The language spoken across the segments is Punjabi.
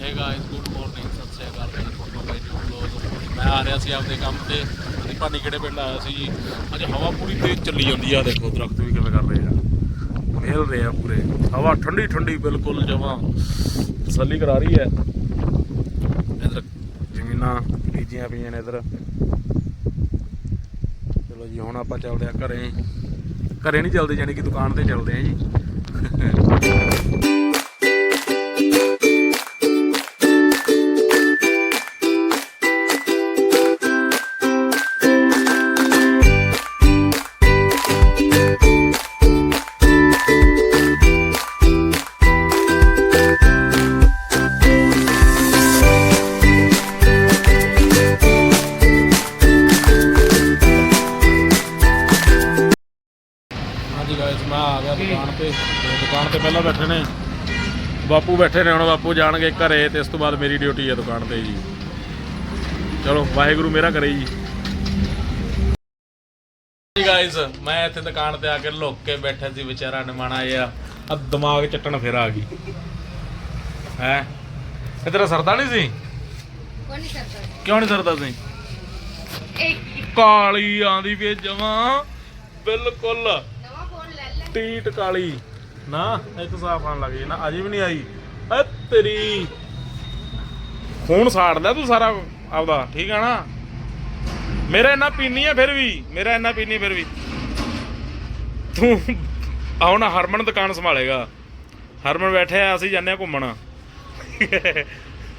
ਹੇ ਗਾਇਸ ਗੁੱਡ ਮਾਰਨਿੰਗ ਸਤਿ ਸ਼੍ਰੀ ਅਕਾਲ welcome to my new vlog ਮੈਂ ਆ ਰਿਹਾ ਸੀ ਆਪਦੇ ਕੰਮ ਤੇ ਅਸੀਂ ਭਾਨੀ ਕਿਹੜੇ ਪਿੰਡ ਆਇਆ ਸੀ ਜੀ? ਅੱਜ ਹਵਾ ਪੂਰੀ ਤੇਜ਼ ਚੱਲੀ ਜਾਂਦੀ ਆ, ਦੇਖੋ ਦਰਖਤ ਵੀ ਕਿਵੇਂ ਕਰ ਰਹੇ ਆ। ਹਿਲ ਰਹੇ ਆ ਪੂਰੇ। ਹਵਾ ਠੰਡੀ ਠੰਡੀ, ਬਿਲਕੁਲ ਜਮਾਂ ਤਸੱਲੀ ਕਰਾ ਰਹੀ ਹੈ। ਇਧਰ ਜ਼ਮੀਨਾਂ ਬੀਜੀਆਂ ਪਈਆਂ ਨੇ ਇਧਰ। ਚਲੋ ਜੀ, ਹੁਣ ਆਪਾਂ ਚੱਲਦੇ ਆ ਘਰੇ। ਘਰੇ ਨਹੀਂ ਚੱਲਦੇ ਜਾਨੀ ਕਿ ਦੁਕਾਨ ਤੇ ਚੱਲਦੇ ਆ ਜੀ। ਪਹਿਲਾਂ ਬੈਠੇ ਨੇ। ਬਾਪੂ ਬੈਠੇ ਨੇ ਹੁਣ ਬਾਪੂ ਜਾਣਗੇ ਘਰੇ ਤੇ ਇਸ ਤੋਂ ਬਾਅਦ ਮੇਰੀ ਡਿਊਟੀ ਹੈ ਦੁਕਾਨ ਤੇ ਜੀ। ਚਲੋ ਵਾਹਿਗੁਰੂ ਮੇਰਾ ਕਰੇ ਜੀ। ਜੀ ਗਾਇਸ ਮੈਂ ਇੱਥੇ ਦੁਕਾਨ ਤੇ ਆ ਕੇ ਲੁੱਕ ਕੇ ਬੈਠਾ ਸੀ ਵਿਚਾਰਾ ਨਿਮਾਣਾ ਜਿਹਾ। ਆ ਦਿਮਾਗ ਚੱਟਣ ਫਿਰ ਆ ਗਈ। ਹੈ? ਇਹ ਤੇਰਾ ਸਰਦਾ ਨਹੀਂ ਸੀ? ਕੋਈ ਨਹੀਂ ਕਰਦਾ ਕਿਉਂ ਨਹੀਂ ਸਰਦਾ ਸੀ? ਇੱਕ ਕਾਲੀ ਆਂਦੀ ਵੀ ਜਮਾਂ ਬਿਲਕੁਲ। ਨਵਾਂ ਫੋਨ ਲੈ ਲੈ। ਟੀਟ ਕਾਲੀ। ਨਾ ਇੱਕ ਸਾਫ਼ ਆਣ ਲੱਗ ਗਈ ਨਾ, ਅਜੇ ਵੀ ਨਹੀਂ ਆਈ। ਏ ਤੇਰੀ। ਖੂਨ ਸਾੜ ਲਿਆ ਤੂੰ ਸਾਰਾ ਆਪਦਾ, ਠੀਕ ਆ ਨਾ? ਮੇਰਾ ਇੰਨਾ ਪੀਨੀ ਆ ਫਿਰ ਵੀ, ਮੇਰਾ ਇੰਨਾ ਪੀਨੀ ਫਿਰ ਵੀ। ਤੂੰ ਆ ਹਰਮਨ ਦੁਕਾਨ ਸੰਭਾਲੇਗਾ। ਹਰਮਨ ਬੈਠੇ ਅਸੀਂ ਜਾਂਦੇ ਆ ਘੁੰਮਣ।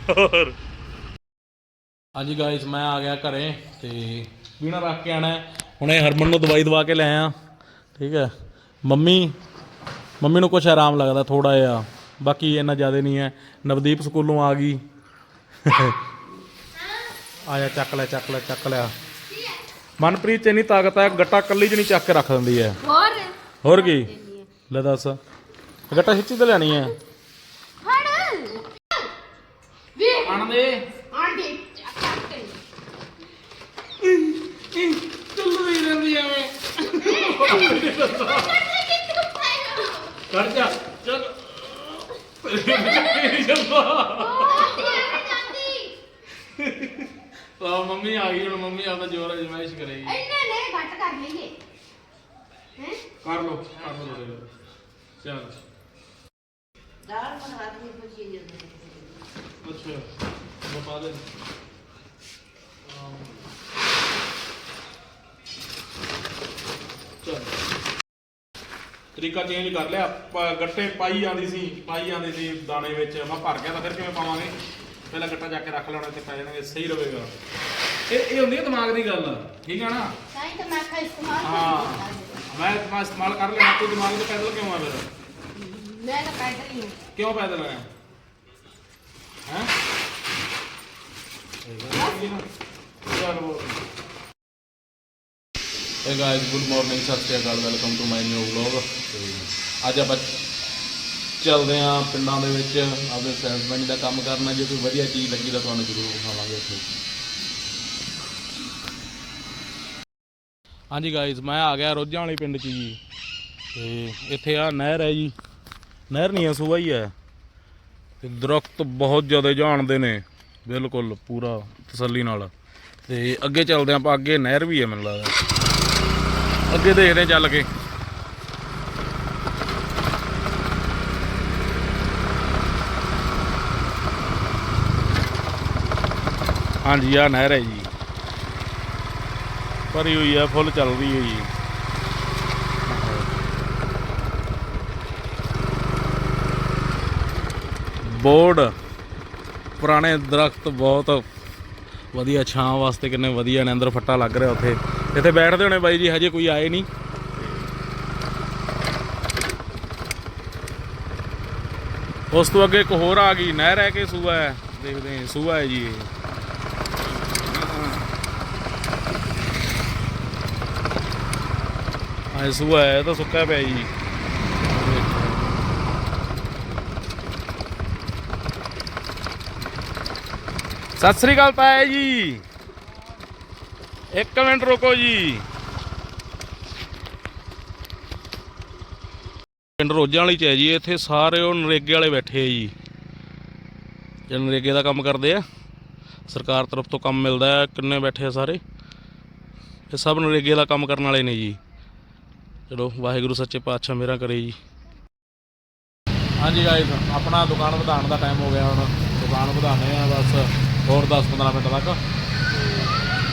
ਹੋਰ। ਹਾਂਜੀ ਗਾਇਸ ਮੈਂ ਆ ਗਿਆ ਘਰੇ ਤੇ ਵੀਣਾ ਰੱਖ ਕੇ ਆਣਾ ਹੈ। ਹੁਣੇ ਹਰਮਨ ਨੂੰ ਦਵਾਈ ਦਵਾ ਕੇ ਲੈ ਆ ਠੀਕ ਹੈ। ਮੰਮੀ ਮੰਮੀ ਨੂੰ ਕੁਛ ਆਰਾਮ ਲੱਗਦਾ ਥੋੜਾ ਜਿਹਾ। ਬਾਕੀ ਇੰਨਾ ਜ਼ਿਆਦਾ ਨਹੀਂ ਹੈ। ਨਵਦੀਪ ਸਕੂਲੋਂ ਆ ਗਈ। ਆਇਆ ਚੱਕ ਲੈ ਚੱਕ ਲੈ ਚੱਕ ਲਿਆ ਮਨਪ੍ਰੀਤ ਚ ਇੰਨੀ ਤਾਕਤ ਹੈ ਗੱਟਾ ਕੱਲੀ ਚ ਨਹੀਂ ਚੱਕ ਕੇ ਰੱਖ ਦਿੰਦੀ ਹੈ। ਹੋਰ? ਹੋਰ ਕੀ? ਲੈ ਦੱਸ। ਗੱਟਾ ਖਿੱਚੀ ਤੇ ਲੈਣੀ ਹੈ। ਫੜ। ਵੀ ਆਣ ਦੇ। ਚੱਕ ਚੱਲਦੀ ਰਹਿੰਦੀ ਐਵੇਂ ਕਰ ਜਾ। ਚੱਲ। ਤਾਂ ਮੰਮੀ ਆ ਗਈ ਹੁਣ ਮੰਮੀ ਆਪਦਾ ਜੋਰ ਅਜਮਾਇਸ਼ ਕਰੇਗੀ। ਇੰਨੇ ਨਹੀਂ ਘੱਟ ਕਰ ਲਈਏ। ਹੈ? ਕਰ ਲੋ ਕਰ ਲੋ ਚੱਲ। ਦਾਲ ਬਣਾ ਦੀ ਪੁੱਛੀ ਜਾਂਦੇ। ਅੱਛਾ ਬਤਾ ਦੇ ਚੱਲ ਤਰੀਕਾ ਚੇਂਜ ਕਰ ਲਿਆ। ਪ- ਗੱਟੇ ਪਾਈ ਜਾਂਦੀ ਸੀ ਪਾਈ ਜਾਂਦੀ ਸੀ ਦਾਣੇ ਵਿੱਚ। ਮੈਂ ਭਰ ਗਿਆ ਤਾਂ ਫਿਰ ਕਿਵੇਂ ਪਾਵਾਂਗੇ? ਪਹਿਲਾਂ ਗੱਟਾ ਜਾ ਕੇ ਰੱਖ ਲੈਣਾ ਤੇ ਪੈ ਜਾਣਗੇ ਸਹੀ ਰਹੇਗਾ। ਇਹ ਇਹ ਹੁੰਦੀ ਹੈ ਦਿਮਾਗ ਦੀ ਗੱਲ। ਠੀਕ ਹੈ ਨਾ? ਤਾਂ ਹੀ ਤਾਂ ਮੈਂ ਇਸਤੇਮਾਲ ਹਾਂ। ਮੈਂ ਇਸਤੇਮਾਲ ਕਰ ਲਿਆ ਤੂੰ ਦਿਮਾਗ ਤੇ ਪੈਦਲ ਕਿਉਂ ਆ ਫਿਰ? ਮੈਂ ਤਾਂ ਪੈਦਲ ਹੀ ਹੂੰ ਕਿਉਂ ਪੈਦਲ ਆਇਆ ਹੈ? ਹੇ ਗਾਇਸ ਗੁੱਡ ਮਾਰਨਿੰਗ ਸਤਿ ਸ਼੍ਰੀ ਅਕਾਲ welcome to my new vlog ਅੱਜ ਆਪਾਂ ਚੱਲਦੇ ਆਂ ਪਿੰਡਾਂ ਦੇ ਵਿੱਚ, ਆਪਦੇ ਸੈਲਸਮੈਨ ਦਾ ਕੰਮ ਕਰਨਾ, ਜੇ ਕੋਈ ਵਧੀਆ ਚੀਜ਼ ਲੱਗੀ ਤਾਂ ਤੁਹਾਨੂੰ ਜ਼ਰੂਰ ਦਿਖਾਵਾਂਗੇ ਉੱਥੇ ਹਾਂਜੀ ਗਾਇਸ ਮੈਂ ਆ ਗਿਆ ਰੋਜਾਂ ਵਾਲੇ ਪਿੰਡ 'ਚ ਜੀ। ਤੇ ਇੱਥੇ ਆ ਨਹਿਰ ਹੈ ਜੀ। ਨਹਿਰ ਨਹੀਂ ਹੈ ਸੂਆ ਹੀ ਹੈ। ਤੇ ਦਰਖਤ ਬਹੁਤ ਜ਼ਿਆਦਾ ਜਾਣਦੇ ਨੇ, ਬਿਲਕੁਲ ਪੂਰਾ ਤਸੱਲੀ ਨਾਲ। ਤੇ ਅੱਗੇ ਚੱਲਦੇ ਆਪਾਂ, ਅੱਗੇ ਨਹਿਰ ਵੀ ਹੈ ਮੈਨੂੰ ਲੱਗਦਾ। ਅੱਗੇ ਦੇਖਦੇ ਚੱਲ ਕੇ। ਹਾਂਜੀ ਆ ਨਹਿਰ ਹੈ ਜੀ। ਭਰੀ ਹੋਈ ਹੈ ਫੁੱਲ ਚੱਲ ਰਹੀ ਹੈ ਜੀ। ਬੋਰਡ, ਪੁਰਾਣੇ ਦਰਖਤ ਬਹੁਤ ਵਧੀਆ, ਛਾਂ ਵਾਸਤੇ ਕਿੰਨੇ ਵਧੀਆ ਨੇ, ਅੰਦਰ ਫੱਟਾ ਲੱਗ ਰਿਹਾ ਉੱਥੇ। ਇੱਥੇ ਬੈਠਦੇ ਹੋਣੇ ਬਾਈ ਜੀ, ਹਜੇ ਕੋਈ ਆਏ ਨਹੀਂ। ਉਸ ਤੋਂ ਅੱਗੇ ਇੱਕ ਹੋਰ ਆ ਗਈ, ਨਹਿਰ ਹੈ ਕਿ ਸੂਆ ਹੈ? ਦੇਖਦੇ ਹਾਂ, ਸੂਆ ਹੈ ਜੀ ਇਹ। ਸੂਆ ਹੈ ਤਾਂ ਸੁੱਕਾ ਪਿਆ ਜੀ। ਸਤਿ ਸ੍ਰੀ ਅਕਾਲ ਤਾਇਆ ਜੀ। ਇੱਕ ਮਿੰਟ ਰੁਕੋ ਜੀ। ਪਿੰਡ ਰੋਜਾਂ ਵਾਲੀ ਚ ਹੈ ਜੀ ਇੱਥੇ ਸਾਰੇ ਉਹ ਨਰੇਗੇ ਵਾਲੇ ਬੈਠੇ ਆ ਜੀ। ਜਿਹੜੇ ਨਰੇਗੇ ਦਾ ਕੰਮ ਕਰਦੇ ਆ ਸਰਕਾਰ ਤਰਫ ਤੋਂ ਕੰਮ ਮਿਲਦਾ ਹੈ ਕਿੰਨੇ ਬੈਠੇ ਆ ਸਾਰੇ। ਇਹ ਸਭ ਨਰੇਗੇ ਦਾ ਕੰਮ ਕਰਨ ਵਾਲੇ ਨੇ ਜੀ। ਚਲੋ ਵਾਹਿਗੁਰੂ ਸੱਚੇ ਪਾਤਸ਼ਾਹ ਮੇਰਾ ਕਰੇ ਜੀ। ਹਾਂਜੀ ਗਾਇਸ ਆਪਣਾ ਦੁਕਾਨ ਵਧਾਉਣ ਦਾ ਟਾਈਮ ਹੋ ਗਿਆ ਹੁਣ। ਦੁਕਾਨ ਵਧਾਣੇ ਆ ਬਸ ਹੋਰ 10-15 ਮਿੰਟ ਤੱਕ।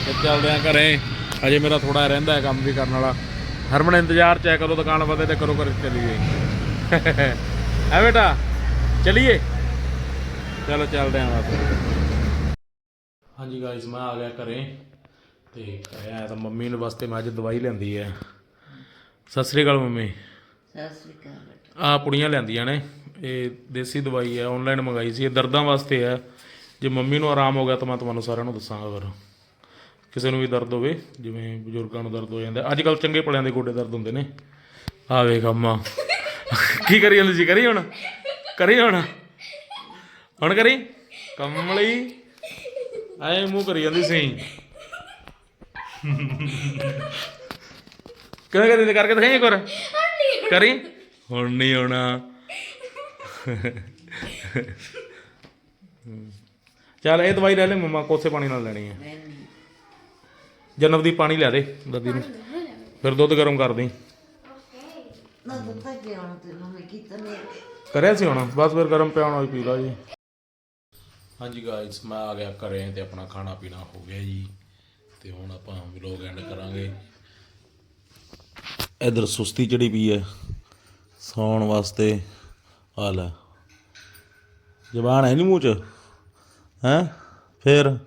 ਤੇ ਚੱਲਦੇ ਆ ਘਰੇ। ਅਜੇ ਮੇਰਾ ਥੋੜਾ ਰਹਿੰਦਾ ਹੈ ਕੰਮ ਵੀ ਕਰਨ ਵਾਲਾ। ਹਰਮਨ ਇੰਤਜ਼ਾਰ ਚ ਹੈ ਕਦੋਂ ਦੁਕਾਨ ਵਧੇ ਤੇ ਕਰੋ ਕਰ ਚੱਲੀਏ। ਹੈ ਬੇਟਾ? ਚਲਿਏ? ਚਲੋ ਚੱਲਦੇ ਆਂ ਬਸ। ਹਾਂਜੀ ਗਾਇਸ ਮੈਂ ਆ ਗਿਆ ਘਰੇ ਤੇ ਘਰੇ ਆਇਆ ਤਾਂ ਮੰਮੀ ਨੇ ਵਾਸਤੇ ਮੈਂ ਅੱਜ ਦਵਾਈ ਲੈਂਦੀ ਹੈ। ਸਤਿ ਸ੍ਰੀ ਅਕਾਲ ਮੰਮੀ। ਸਤਿ ਸ੍ਰੀ ਅਕਾਲ ਆ ਪੁੜੀਆਂ ਲੈਂਦੀਆਂ ਨੇ। ਇਹ ਦੇਸੀ ਦਵਾਈ ਹੈ ਆਨਲਾਈਨ ਮੰਗਾਈ ਸੀ। ਇਹ ਦਰਦਾਂ ਵਾਸਤੇ ਹੈ। ਜੇ ਮੰਮੀ ਨੂੰ ਆਰਾਮ ਹੋ ਗਿਆ ਤਾਂ ਮੈਂ ਤੁਹਾਨੂੰ ਸਾਰਿਆਂ ਨੂੰ ਦੱਸਾਂਗਾ ਫਿਰ। ਕਿਸੇ ਨੂੰ ਵੀ ਦਰਦ ਹੋਵੇ, ਜਿਵੇਂ ਬਜ਼ੁਰਗਾਂ ਨੂੰ ਦਰਦ ਹੋ ਜਾਂਦਾ। ਅੱਜ ਕੱਲ ਚੰਗੇ ਭਲਿਆਂ ਦੇ ਗੋਡੇ ਦਰਦ ਹੁੰਦੇ ਨੇ। ਆ ਵੇਖ ਅੰਮਾ। ਕੀ ਕਰੀ ਜਾਂਦੀ ਸੀ? ਕਰੀ ਹੁਣ? ਕਰੀ ਹੁਣ? ਹੁਣ ਕਰੀ? ਕਮਲੀ ਆਏ ਮੂੰਹ ਕਰੀ ਜਾਂਦੀ ਸੀ। ਕਿਵੇਂ ਕਰੀ ਕਰਕੇ ਦਿਖਾਈ ਇੱਕ ਕਰੀ? ਹੁਣ ਨਹੀਂ ਆਉਣਾ। ਚੱਲ, ਇਹ ਦਵਾਈ ਲੈ ਲੈ, ਮਮਾ ਕੋਸੇ ਪਾਣੀ ਨਾਲ ਲੈਣੀ ਹੈ ਜਨਮ ਦੀ ਪਾਣੀ ਲਿਆ ਦੇ ਦਾਦੀ ਨੂੰ। ਫਿਰ ਦੁੱਧ ਗਰਮ ਕਰ ਦੇ ਨਾ ਦਿੱਤਾ ਕਿ ਹੁਣ ਤੈਨੂੰ ਮੈਂ ਕੀਤਾ ਨਹੀਂ ਕਰਿਆ ਸੀ ਹੁਣ? ਬਸ ਫਿਰ ਗਰਮ ਪਿਆ ਹੋਣਾ ਪੀ ਲਾ ਜੀ। ਹਾਂਜੀ ਗਾਇਸ ਮੈਂ ਆ ਗਿਆ ਘਰੇ ਤੇ ਆਪਣਾ ਖਾਣਾ ਪੀਣਾ ਹੋ ਗਿਆ ਜੀ। ਤੇ ਹੁਣ ਆਪਾਂ ਵਲੌਗ ਐਂਡ ਕਰਾਂਗੇ। ਇਧਰ ਸੁਸਤੀ ਚੜੀ ਪਈ ਹੈ। ਸੌਣ ਵਾਸਤੇ ਆ ਲੈ। ਜ਼ਬਾਨ ਹੈ ਨਹੀਂ ਮੂੰਹ ਚ? ਹੈ? ਫਿਰ?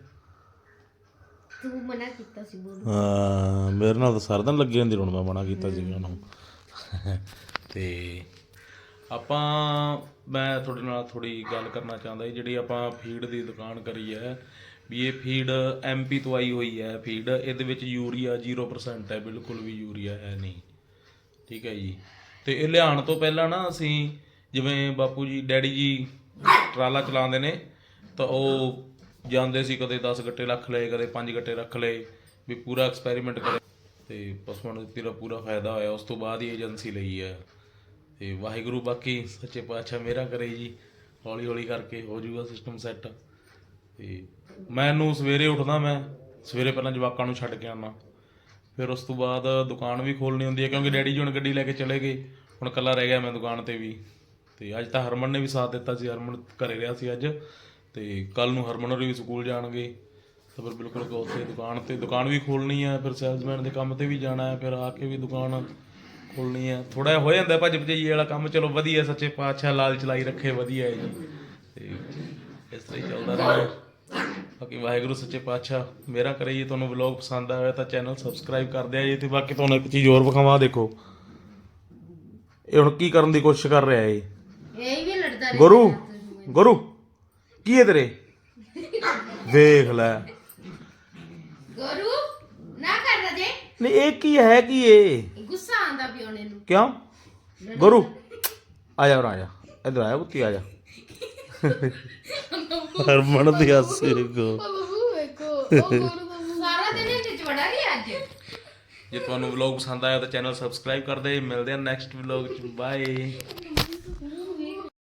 ਤੂੰ ਮਨਾ ਕੀਤਾ ਸੀ ਬੋਲ। ਹਾਂ, ਮੇਰੇ ਨਾਲ ਤਾਂ ਸਰਦਨ ਲੱਗੀ ਜਾਂਦੀ ਹੁਣ ਮੈਂ ਮਨਾ ਕੀਤਾ ਸੀ ਉਹਨੂੰ। ਤੇ ਆਪਾਂ, ਮੈਂ ਤੁਹਾਡੇ ਨਾਲ ਥੋੜੀ ਗੱਲ ਕਰਨਾ ਚਾਹੁੰਦਾ ਸੀ, ਜਿਹੜੀ ਆਪਾਂ ਫੀਡ ਦੀ ਦੁਕਾਨ ਕਰੀ ਹੈ, ਵੀ ਇਹ ਫੀਡ ਐਮਪੀ ਤੋਂ ਆਈ ਹੋਈ ਹੈ ਫੀਡ, ਇਹਦੇ ਵਿੱਚ ਯੂਰੀਆ 0% ਹੈ, ਬਿਲਕੁਲ ਵੀ ਯੂਰੀਆ ਹੈ ਨਹੀਂ। ਠੀਕ ਹੈ ਜੀ। ਤੇ ਇਹ ਲਿਆਉਣ ਤੋਂ ਪਹਿਲਾਂ ਨਾ ਅਸੀਂ, ਜਿਵੇਂ ਬਾਪੂ ਜੀ, ਡੈਡੀ ਜੀ ਟਰਾਲਾ ਚਲਾਉਂਦੇ ਨੇ, ਤਾਂ ਉਹ ਜਾਂਦੇ ਸੀ ਕਦੇ 10 ਗੱਟੇ ਰੱਖ ਲਏ, ਕਦੇ 5 ਗੱਟੇ ਰੱਖ ਲਏ, ਵੀ ਪੂਰਾ ਐਕਸਪੈਰੀਮੈਂਟ ਕਰੇ। ਤੇ ਪਸ਼ੂਆਂ ਨੂੰ ਤੇਰਾ ਪੂਰਾ ਫਾਇਦਾ ਹੋਇਆ, ਉਸ ਤੋਂ ਬਾਅਦ ਹੀ ਏਜੰਸੀ ਲਈ ਹੈ। ਤੇ ਵਾਹਿਗੁਰੂ ਬਾਕੀ ਸੱਚੇ ਪਾਤਸ਼ਾਹ ਮੇਰਾ ਕਰੇ ਜੀ, ਹੌਲੀ ਹੌਲੀ ਕਰਕੇ ਹੋ ਜਾਊਗਾ ਸਿਸਟਮ ਸੈੱਟ ਤੇ ਮੈਨੂੰ ਸਵੇਰੇ ਉੱਠਦਾ ਮੈਂ, ਸਵੇਰੇ ਪਹਿਲਾਂ ਜਵਾਕਾਂ ਨੂੰ ਛੱਡ ਕੇ ਆਉਣਾ ਫਿਰ ਉਸ ਤੋਂ ਬਾਅਦ ਦੁਕਾਨ ਵੀ ਖੋਲਣੀ ਹੁੰਦੀ ਹੈ, ਕਿਉਂਕਿ ਡੈਡੀ ਜੀ ਹੁਣ ਗੱਡੀ ਲੈ ਕੇ ਚਲੇ ਗਏ, ਹੁਣ ਇਕੱਲਾ ਰਹਿ ਗਿਆ ਮੈਂ ਦੁਕਾਨ ਤੇ ਵੀ। ਤੇ ਅੱਜ ਤਾਂ ਹਰਮਨ ਨੇ ਵੀ ਸਾਥ ਦਿੱਤਾ ਸੀ, ਹਰਮਨ ਘਰੇ ਰਿਹਾ ਸੀ ਅੱਜ। ਤੇ ਕੱਲ ਨੂੰ ਹਰਮਨ ਹੋਰੀ ਵੀ ਸਕੂਲ ਜਾਣਗੇ। ਤਾਂ ਫਿਰ ਬਿਲਕੁਲ ਉੱਥੇ ਦੁਕਾਨ ਤੇ ਦੁਕਾਨ ਵੀ ਖੋਲਣੀ ਹੈ ਫਿਰ ਸੇਲਸਮੈਨ ਦੇ ਕੰਮ ਤੇ ਵੀ ਜਾਣਾ ਹੈ ਫਿਰ ਆ ਕੇ ਵੀ ਦੁਕਾਨ ਖੋਲਣੀ ਹੈ ਥੋੜਾ ਜਿਹਾ ਹੋ ਜਾਂਦਾ ਭੱਜ ਭਜਾਈਏ ਵਾਲਾ ਕੰਮ ਚਲੋ ਵਧੀਆ ਸੱਚੇ ਪਾਤਸ਼ਾਹ ਲਾਲ ਚਲਾਈ ਰੱਖੇ ਵਧੀਆ ਹੈ ਜੀ। ਤੇ ਇਸ ਤਰ੍ਹਾਂ ਹੀ ਚੱਲਦਾ ਰਹੇ। ਬਾਕੀ ਵਾਹਿਗੁਰੂ ਸੱਚੇ ਪਾਤਸ਼ਾਹ ਮੇਰਾ ਕਰੇ ਜੀ ਤੁਹਾਨੂੰ ਵਲੌਗ ਪਸੰਦ ਆਇਆ ਤਾਂ ਚੈਨਲ ਸਬਸਕ੍ਰਾਈਬ ਕਰ ਦਿਆ ਜੀ ਤੇ ਬਾਕੀ ਤੁਹਾਨੂੰ ਇੱਕ ਚੀਜ਼ ਹੋਰ ਵਿਖਾਵਾਂ ਦੇਖੋ। ਇਹ ਹੁਣ ਕੀ ਕਰਨ ਦੀ ਕੋਸ਼ਿਸ਼ ਕਰ ਰਿਹਾ ਹੈ ਇਹ ਵੀ ਲੜਦਾ ਗੁਰੂ ਗੁਰੂ। ਕੀ ਹੈ ਤੇਰੇ? ਵੇਖ ਲੈ। ਗੁਰੂ ਨਾ ਕਰ ਰਜੇ। ਨਹੀਂ ਇਹ ਕੀ ਹੈ ਕੀ ਇਹ? ਗੁੱਸਾ ਆਂਦਾ ਵੀ ਉਹਨੇ ਨੂੰ। ਕਿਉਂ? ਗੁਰੂ ਆ ਜਾ ਉਰਾਂ ਆ ਜਾ। ਇਧਰ ਆਇਆ ਪੁੱਤੀ ਆ ਜਾ। ਹਰਮਨ ਦੀ ਹਾਸੇ ਕੋ ਬੱਬੂ ਵੇਖੋ ਉਹ ਗੁਰੂ ਸਾਰਾ ਦਿਨ ਇਹਦੇ ਚ ਵੜਾ ਗਿਆ ਅੱਜ। ਜੇ ਤੁਹਾਨੂੰ ਵਲੌਗ ਪਸੰਦ ਆਇਆ ਤਾਂ ਚੈਨਲ ਸਬਸਕ੍ਰਾਈਬ ਕਰ ਦੇ। ਮਿਲਦੇ ਹਾਂ ਨੈਕਸਟ ਵਲੌਗ ਚ। ਬਾਏ